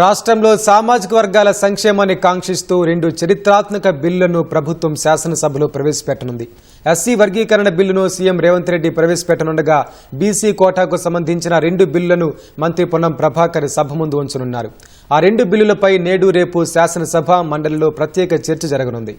రాష్ట్రంలో సామాజిక వర్గాల సంక్షేమాన్ని కాంక్షిస్తూ రెండు చరిత్రాత్మక బిల్లులను ప్రభుత్వం శాసనసభలో ప్రవేశపెట్టనుంది. ఎస్సీ వర్గీకరణ బిల్లును సీఎం రేవంత్ రెడ్డి ప్రవేశపెట్టనుండగా బీసీ కోటాకు సంబంధించిన రెండు బిల్లులను మంత్రి పొన్నం ప్రభాకర్ సభ ముందు ఉంచనున్నారు. ఆ రెండు బిల్లులపై నేడు రేపు శాసనసభ మండలిలో ప్రత్యేక చర్చ జరగనుంది.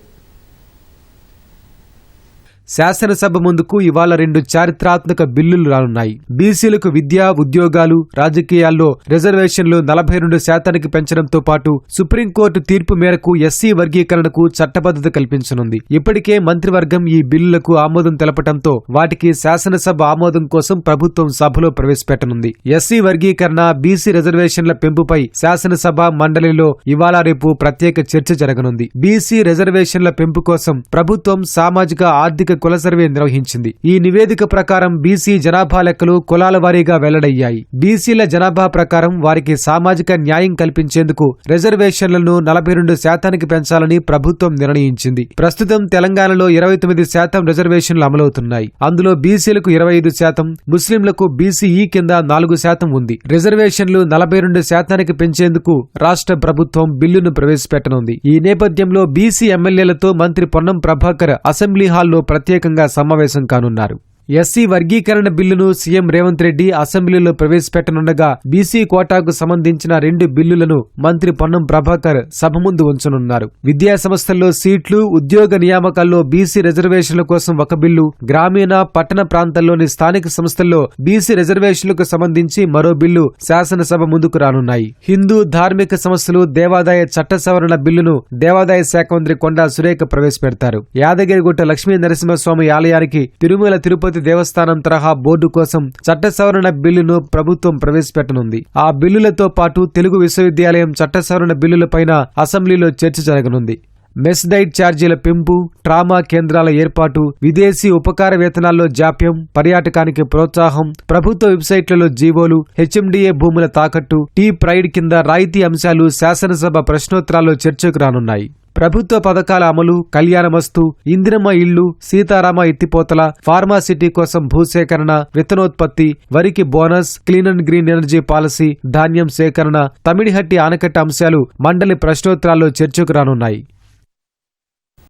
శాసనసభ ముందుకు ఇవాళ రెండు చారిత్రాత్మక బిల్లులు రానున్నాయి. బీసీలకు విద్య ఉద్యోగాలు రాజకీయాల్లో రిజర్వేషన్లు నలభై రెండు శాతానికి పెంచడంతో పాటు సుప్రీంకోర్టు తీర్పు మేరకు ఎస్సీ వర్గీకరణకు చట్టబద్దత కల్పించనుంది. ఇప్పటికే మంత్రివర్గం ఈ బిల్లులకు ఆమోదం తెలపడంతో వాటికి శాసనసభ ఆమోదం కోసం ప్రభుత్వం సభలో ప్రవేశపెట్టనుంది. ఎస్సీ వర్గీకరణ బీసీ రిజర్వేషన్ల పెంపుపై శాసనసభ మండలిలో ఇవాళ రేపు ప్రత్యేక చర్చ జరగనుంది. బీసీ రిజర్వేషన్ల పెంపు కోసం ప్రభుత్వం సామాజిక ఆర్థిక కుల సర్వే నిర్వహించింది. ఈ నివేదిక ప్రకారం బీసీ జనాభా లెక్కలు కులాల వారీగా వెల్లడయ్యాయి. బీసీల జనాభా ప్రకారం వారికి సామాజిక న్యాయం కల్పించేందుకు రిజర్వేషన్లను నలభై రెండు శాతానికి పెంచాలని ప్రభుత్వం నిర్ణయించింది. ప్రస్తుతం తెలంగాణలో ఇరవై తొమ్మిది శాతం రిజర్వేషన్లు అమలవుతున్నాయి. అందులో బీసీలకు ఇరవై ఐదు శాతం ముస్లింలకు బీసీఈ కింద నాలుగు శాతం ఉంది. రిజర్వేషన్లు నలభై రెండు శాతానికి పెంచేందుకు రాష్ట్ర ప్రభుత్వం బిల్లును ప్రవేశపెట్టనుంది. ఈ నేపథ్యంలో బీసీ ఎమ్మెల్యేలతో మంత్రి పొన్నం ప్రభాకర్ అసెంబ్లీ హాల్లో ప్రత్యేకంగా సమావేశం కానున్నారు. ఎస్సీ వర్గీకరణ బిల్లును సీఎం రేవంత్ రెడ్డి అసెంబ్లీలో ప్రవేశపెట్టనుండగా బీసీ కోటాకు సంబంధించిన రెండు బిల్లులను మంత్రి పొన్నం ప్రభాకర్ సభ ముందు ఉంచనున్నారు. విద్యాసంస్థల్లో సీట్లు ఉద్యోగ నియామకాల్లో బీసీ రిజర్వేషన్ల కోసం ఒక బిల్లు గ్రామీణ పట్టణ ప్రాంతాల్లోని స్థానిక సంస్థల్లో బీసీ రిజర్వేషన్లకు సంబంధించి మరో బిల్లు శాసనసభ ముందుకు రానున్నాయి. హిందూ ధార్మిక సంస్థలు దేవాదాయ చట్ట సవరణ బిల్లును దేవాదాయ శాఖ మంత్రి కొండా సురేఖ ప్రవేశపెడతారు. యాదగిరిగుట్ట లక్ష్మీ నరసింహస్వామి ఆలయానికి తిరుమల తిరుపతి దేవస్థానం తరహా బోర్డు కోసం చట్ట సవరణ బిల్లును ప్రభుత్వం ప్రవేశపెట్టనుంది. ఆ బిల్లులతో పాటు తెలుగు విశ్వవిద్యాలయం చట్ట సవరణ బిల్లులపైన అసెంబ్లీలో చర్చ జరగనుంది. మెస్ డైట్ ఛార్జీల పెంపు ట్రామా కేంద్రాల ఏర్పాటు విదేశీ ఉపకార వేతనాల్లో జాప్యం పర్యాటకానికి ప్రోత్సాహం ప్రభుత్వ వెబ్సైట్లలో జీవోలు హెచ్ఎండిఏ భూముల తాకట్టు టీ ప్రైడ్ కింద రాయితీ అంశాలు శాసనసభ ప్రశ్నోత్తరాల్లో చర్చకు రానున్నాయి. ప్రభుత్వ పథకాల అమలు కళ్యాణమస్తు ఇందిరమ్మ ఇళ్ళు సీతారామ ఎత్తిపోతల ఫార్మాసిటీ కోసం భూసేకరణ విత్తనోత్పత్తి వరికి bonus clean and green energy policy ధాన్యం సేకరణ తమిడిహట్టి ఆనకట్ట అంశాలు మండలి ప్రశ్నోత్తరాల్లో చర్చకు రానున్నాయి.